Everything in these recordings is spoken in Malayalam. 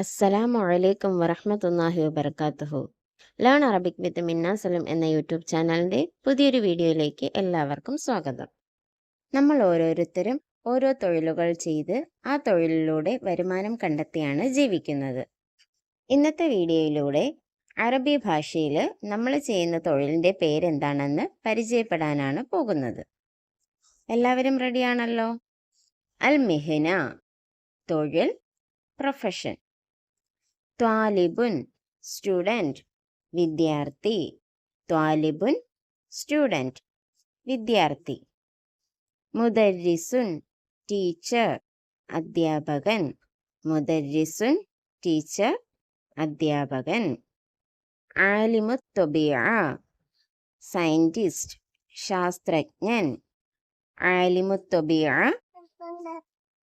അസ്സലാമു അലൈക്കും വറഹ്മത്തുള്ളാഹി വബർക്കാത്തുഹു ലേൺ അറബിക് വിത്ത് മിന്ന സലം എന്ന യൂട്യൂബ് ചാനലിന്റെ പുതിയൊരു വീഡിയോയിലേക്ക് എല്ലാവർക്കും സ്വാഗതം. നമ്മൾ ഓരോരുത്തരും ഓരോ തൊഴിലുകൾ ചെയ്ത് ആ തൊഴിലിലൂടെ വരുമാനം കണ്ടെത്തിയാണ് ജീവിക്കുന്നത്. ഇന്നത്തെ വീഡിയോയിലൂടെ അറബി ഭാഷയിൽ നമ്മൾ ചെയ്യുന്ന തൊഴിലിന്റെ പേരെന്താണെന്ന് പരിചയപ്പെടാനാണ് പോകുന്നത്. എല്ലാവരും റെഡിയാണല്ലോ അൽ മിഹ്ന തൊഴിൽ പ്രൊഫഷൻ ത്വാലിബുൻ സ്റ്റുഡന്റ് വിദ്യാർത്ഥി. ത്വാലിബുൻ സ്റ്റുഡന്റ് വിദ്യാർത്ഥി. മുദരിസുൻ ടീച്ചർ അധ്യാപകൻ. മുദരിസുൻ ടീച്ചർ അധ്യാപകൻ. ആലിമുത്തൊബിയ സയന്റിസ്റ്റ് ശാസ്ത്രജ്ഞൻ. ആലിമുത്തൊബിയ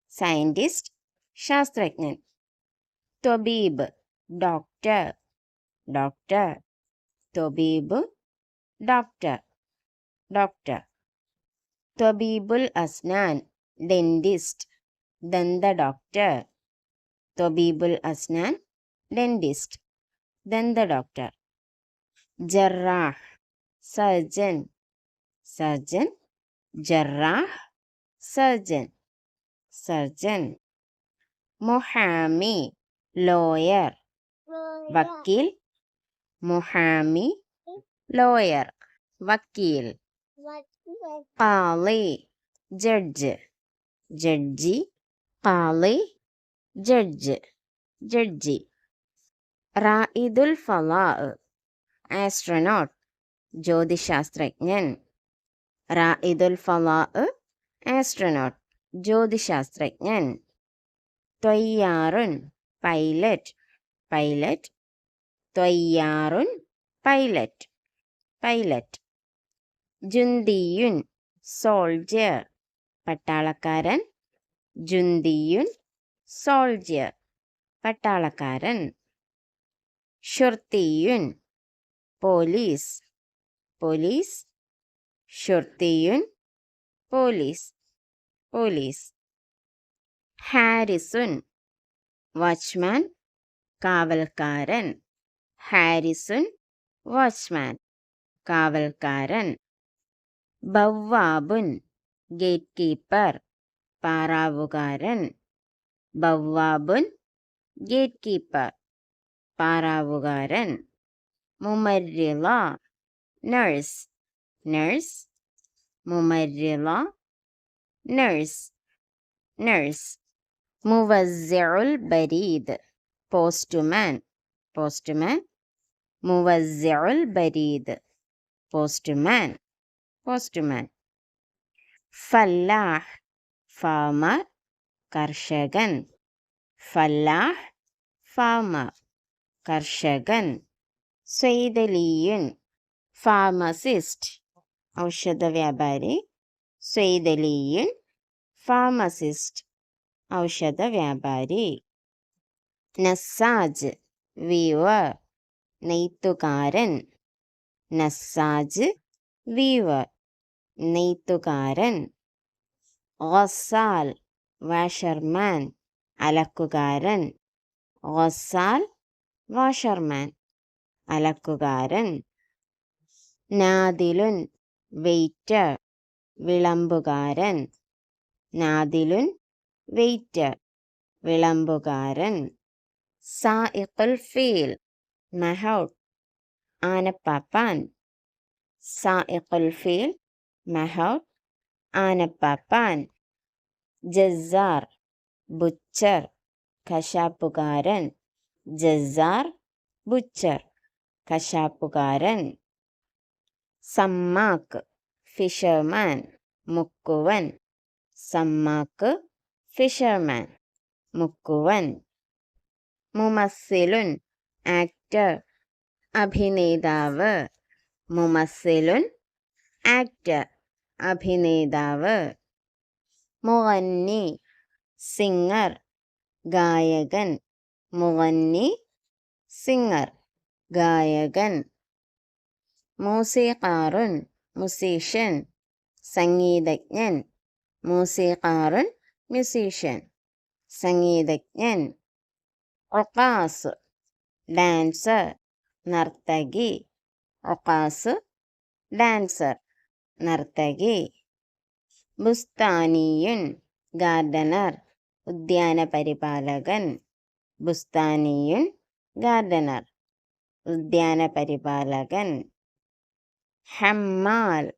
സയന്റിസ്റ്റ് ശാസ്ത്രജ്ഞൻ. ത്വബീബ് doctor doctor ത്വബീബ് doctor doctor ത്വബീബുൽ Asnan dentist ദന്ത ഡോക്ടർ ത്വബീബുൽ അസ്നാൻ ഡെന്റിസ്റ്റ് ദന്ത doctor ജറാഹ് surgeon surgeon ജറാഹ് surgeon surgeon മുഹാമി lawyer വക്കീൽ മുഹാമി ലോയർ വക്കീൽ കാളി ജഡ്ജ് ജഡ്ജി കാളി ജഡ്ജ് ജഡ്ജി. റായിദുൽ ഫലാ ആസ്ട്രനോട്ട് ജ്യോതിശാസ്ത്രജ്ഞൻ. റായിദുൽ ഫലാ ആസ്ട്രനോട്ട് ജ്യോതിശാസ്ത്രജ്ഞൻ. ത്വയ്യാറുൻ പൈലറ്റ് പൈലറ്റ് ത്വയ്യാറുൻ പൈലറ്റ് പൈലറ്റ് ജുന്തിയുൻ സോൾജിയർ പട്ടാളക്കാരൻ. ജുന്തിയുൻ സോൾജിയർ പട്ടാളക്കാരൻ. ഷുർത്തിയുൻ പോലീസ് പോലീസ് ഷുർത്തിയുൻ പോലീസ് പോലീസ് ഹാരിസുൻ വാച്ച്മാൻ കാവൽക്കാരൻ. ഹാരിസൺ വാച്ച്മാൻ. കാവൽക്കാരൻ. ബവ്വാബുൻ ഗേറ്റ് കീപ്പർ പാറാവുകാരൻ. ബവ്വാബുൻ ഗേറ്റ് കീപ്പർ പാറാവുകാരൻ. മുമരിള നഴ്സ്. നഴ്സ്. മുമരിള നഴ്സ്. നഴ്സ്. മുവസ്സിഉൽ ബരീദ്. Postman postman. മുവസ്സിഉൽ ബരീദ് പോസ്റ്റ്മാൻ പോസ്റ്റ്മാൻ. ഫല്ലാഹ് ഫാമർ കർഷകൻ. ഫല്ലാഹ് ഫാമർ കർഷകൻ. സ്വൈതലിയുൻ ഫാർമസിസ്റ്റ് ഔഷധ വ്യാപാരി സ്വൈതലിയുൻ ഫാർമസിസ്റ്റ് ഔഷധ വ്യാപാരി നസാജ് വീവർ നെയ്ത്തുകാരൻ. നസാജ് വീവർ നെയ്ത്തുകാരൻ. ഓസാൽ വാഷർമാൻ. അലക്കുകാരൻ. ഓസാൽ വാഷർമാൻ. അലക്കുകാരൻ. നാദിലുൻ വെയിറ്റർ വിളമ്പുകാരൻ. നാദിലുൻ വെയിറ്റർ വിളമ്പുകാരൻ. സായിഖുൽ ഫീൽ മഹൗട്ട് ആനപ്പാപ്പാൻ. സായിഖുൽ ഫീൽ മഹൗട്ട് ആനപ്പാപ്പാൻ. ജസ്സാർ ബുച്ചർ കശാപ്പുകാരൻ. ജസ്സാർ ബുച്ചർ കശാപ്പുകാരൻ. സമ്മാക്ക് ഫിഷർമാൻ മുക്കുവൻ. സമ്മാക്ക് ഫിഷർമാൻ മുക്കുവൻ. മുമസ്സിലുൻ ആക്ടർ അഭിനേതാവ്. മുമസ്സിലുൻ ആക്ടർ അഭിനേതാവ്. മുഗന്നി സിംഗർ ഗായകൻ. മുഗന്നി സിംഗർ ഗായകൻ. മൂസീഖാറുൻ മുസീഷ്യൻ സംഗീതജ്ഞൻ മൂസീഖാറുൻ മ്യൂസീഷ്യൻ സംഗീതജ്ഞൻ. ഒക്കാസ് ഡാൻസർ. നർത്തകി. ഒക്കാസ് ഡാൻസർ. നർത്തകി. ബുസ്താനിയുൻ. ഗാർഡനർ. ഉദ്യാന പരിപാലകൻ. ബുസ്താനിയുൻ. ഗാർഡനർ. ഉദ്യാന പരിപാലകൻ. ഹമ്മാൽ.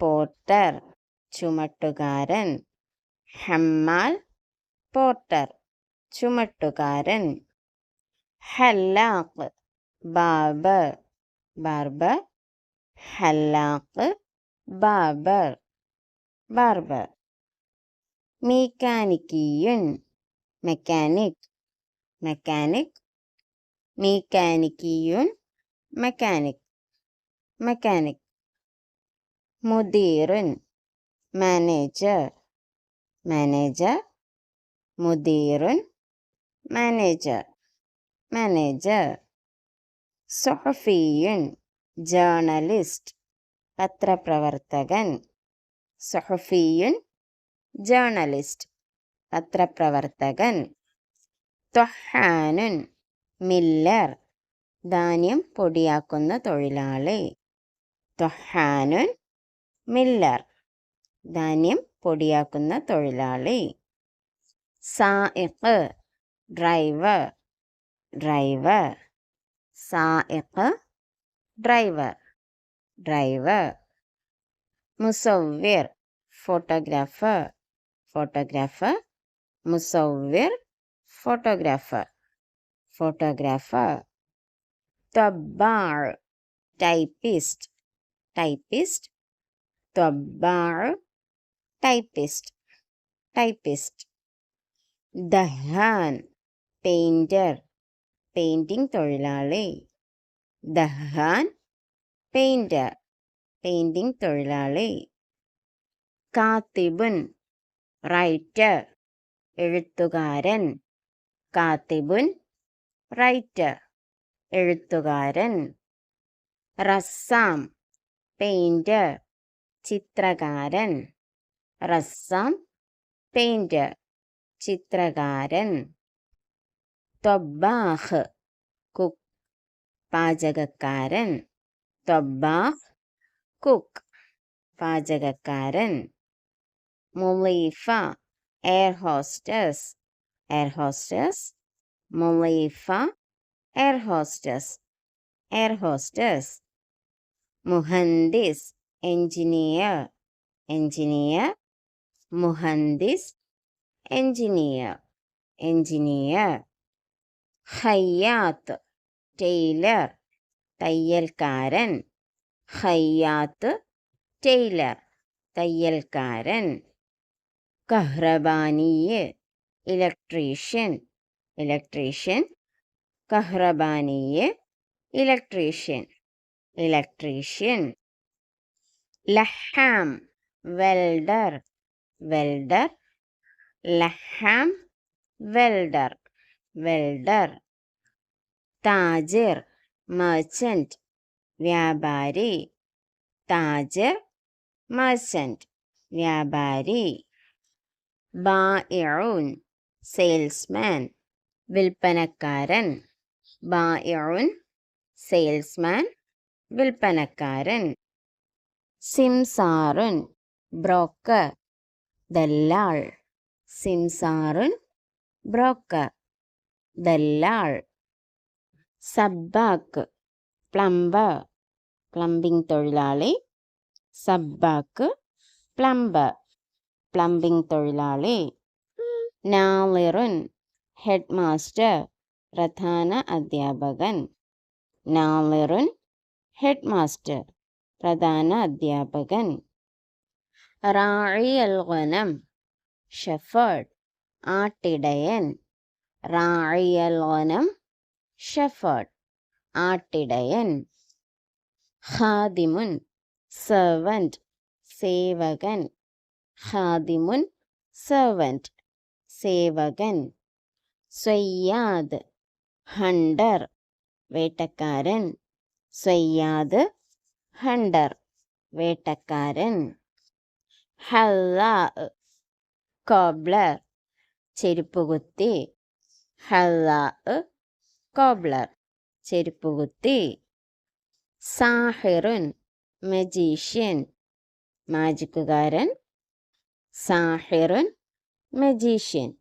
പോർട്ടർ ചുമട്ടുകാരൻ. ഹമ്മാൽ പോർട്ടർ ചുമട്ടുകാരൻ. ഹല്ലാഖ്. ബാബർ. ബാർബർ. ഹല്ലാഖ്. ബാബർ. ബാർബർ. മീക്കാനിക്കിയുൻ. മെക്കാനിക്. മെക്കാനിക്. മീക്കാനിക്കിയുൻ. മെക്കാനിക്. മെക്കാനിക്. മുദീറുൻ. മാനേജർ. മാനേജർ. മുദീറുൻ. മാനേജർ മാനേജർ സുഹഫിയുൻ ജേർണലിസ്റ്റ് പത്രപ്രവർത്തകൻ. സുഹഫിയുൻ ജേർണലിസ്റ്റ് പത്രപ്രവർത്തകൻ. ത്വഹാനുൻ മില്ലർ ധാന്യം പൊടിയാക്കുന്ന തൊഴിലാളി. ത്വഹാനുൻ മില്ലർ ധാന്യം പൊടിയാക്കുന്ന തൊഴിലാളി. സായിഖ് driver driver saika, driver driver musawir, photographer photographer musawir, photographer photographer tabar, typist typist tabar, typist typist dahan painter painting തൊഴിലാളി. ദഹാൻ പെയിന്റർ പെയിന്റിംഗ് തൊഴിലാളി. കാത്തിബുൻ റൈറ്റർ എഴുത്തുകാരൻ. കാത്തിബുൻ റൈറ്റർ എഴുത്തുകാരൻ. റസ്സാം പെയിന്റർ ചിത്രകാരൻ. റസ്സാം പെയിന്റർ ചിത്രകാരൻ. തൊബ്ബാഹ് കുക്ക്. പാചകക്കാരൻ. തൊബ്ബാഹ് കുക്ക്. പാചകക്കാരൻ. മുലീഫ air hostess. Air hostess. മുലീഫ air hostess. Air hostess. മുഹന്ദിസ് engineer engineer മുഹന്ദിസ് എഞ്ചിനീയർ എഞ്ചിനീയർ ഹയ്യാത്ത് ടെയ്ലർ തയ്യൽക്കാരൻ. ഹയ്യാത്ത് ടെയ്ലർ തയ്യൽക്കാരൻ. കഹ്റബാനിയ് ഇലക്ട്രീഷ്യൻ. ഇലക്ട്രീഷ്യൻ കഹ്റബാനിയ് ഇലക്ട്രീഷ്യൻ. ഇലക്ട്രീഷ്യൻ. ലഹാം വെൽഡർ. വെൽഡർ. ലഹാം വെൽഡർ. വെൽഡർ താജിർ മർച്ചന്റ് വ്യാപാരി താജിർ മർച്ചന്റ് വ്യാപാരി ബായിഉൻ സെയിൽസ്മാൻ വിൽപ്പനക്കാരൻ ബായിഉൻ സെയിൽസ്മാൻ വിൽപ്പനക്കാരൻ സിംസാറുൻ ബ്രോക്കർ ദല്ലാൾ സിംസാറുൻ ബ്രോക്കർ. ദല്ലാൾ സബ്ബാക്ക് പ്ലംബർ പ്ലംബിംഗ് തൊഴിലാളി സബ്ബാക്ക് പ്ലംബർ പ്ലംബിംഗ് തൊഴിലാളി നാളിറുൻ ഹെഡ് മാസ്റ്റർ പ്രധാന അധ്യാപകൻ നാളിറുൻ ഹെഡ് മാസ്റ്റർ പ്രധാന അധ്യാപകൻ റാഴി അൽഗനം ഷെഫേർഡ് ആട്ടിടയൻ റാഴി അൽഗനം ഷെഫേർഡ് ആട്ടിടയൻ ഹാദിമുൻ സെർവന്റ് സേവകൻ ഹാദിമുൻ സെർവന്റ് സേവകൻ സ്വയ്യാദ് ഹണ്ടർ വേട്ടക്കാരൻ സ്വയ്യാദ് ഹണ്ടർ വേട്ടക്കാരൻ ഹല്ലാ കോബ്ലർ ചെരുപ്പുകുത്തി ഹല്ലാ കോബ്ലർ ചെരുപ്പുകുത്തി സാഹിറുൻ മെജീഷ്യൻ മാജിക്കുകാരൻ. സാഹിറുൻ മെജീഷ്യൻ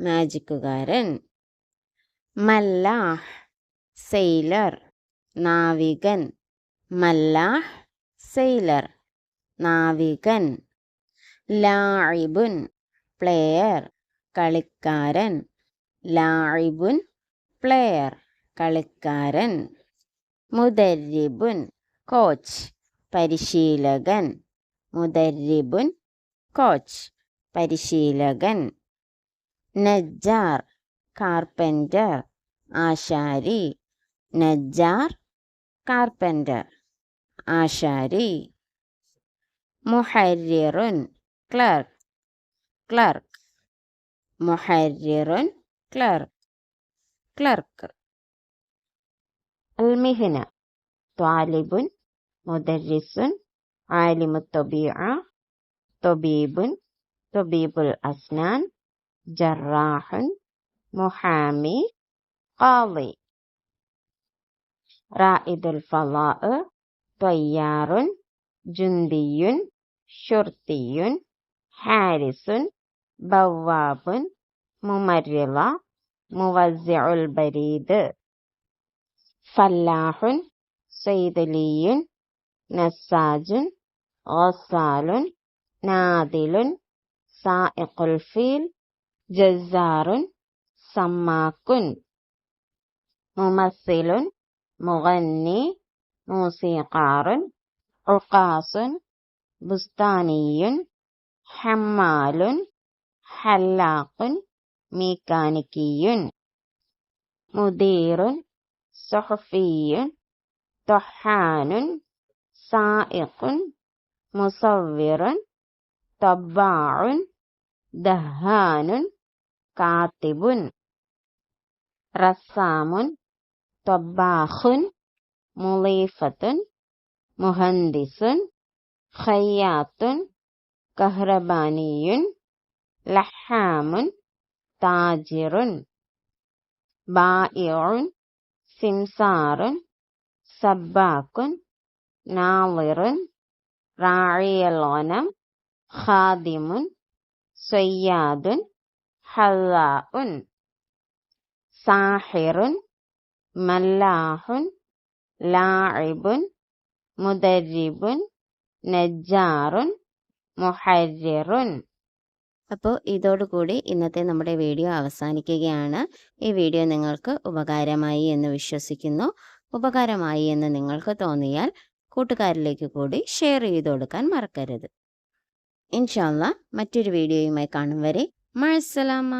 മാജിക്കുകാരൻ. മല്ലാഹ് സെയിലർ നാവികൻ. മല്ലാഹ് സെയിലർ നാവികൻ. ലായിബുൻ പ്ലെയർ കളിക്കാരൻ. ലായിബുൻ പ്ലെയർ കളിക്കാരൻ മുദരിബുൻ കോച്ച് പരിശീലകൻ മുദരിബുൻ കോച്ച് പരിശീലകൻ നജ്ജാർ കാർപ്പന്റർ ആശാരി നജ്ജാർ കാർപ്പന്റർ ആശാരി മുഹരിറുൻ ക്ലർക്ക് ക്ലർക്ക് മുഹരിറുൻ clerk clerk المهنة طالب مدرس عالم الطبيعة طبيب طبيب الأسنان جراح محامي قاضي. رائد الفضاء طيار جندي شرطي حارس بواب. ممرضة موزع البريد فلاح صيدلي نساج غسال نادل سائق الفيل جزار سماك ممثل مغني موسيقار عقاص بستاني حمال حلاق ميكانيكي مدير صحفي طحان سائق مصور طباع دهان كاتب رسام طباخ مضيفة مهندس خياط كهرباني لحام تاجر بائع سمسار سباك ناظر راعي الغنم خادم صياد حلاء ساحر ملاح لاعب مدرب نجار محرر അപ്പോൾ ഇതോടുകൂടി ഇന്നത്തെ നമ്മുടെ വീഡിയോ അവസാനിക്കുകയാണ്. ഈ വീഡിയോ നിങ്ങൾക്ക് ഉപകാരമായി എന്ന് വിശ്വസിക്കുന്നു. ഉപകാരമായി എന്ന് നിങ്ങൾക്ക് തോന്നിയാൽ കൂട്ടുകാരിലേക്ക് കൂടി ഷെയർ ചെയ്ത് കൊടുക്കാൻ മറക്കരുത്. ഇൻഷാല്ല മറ്റൊരു വീഡിയോയുമായി കാണും വരെ. മഴസലാമ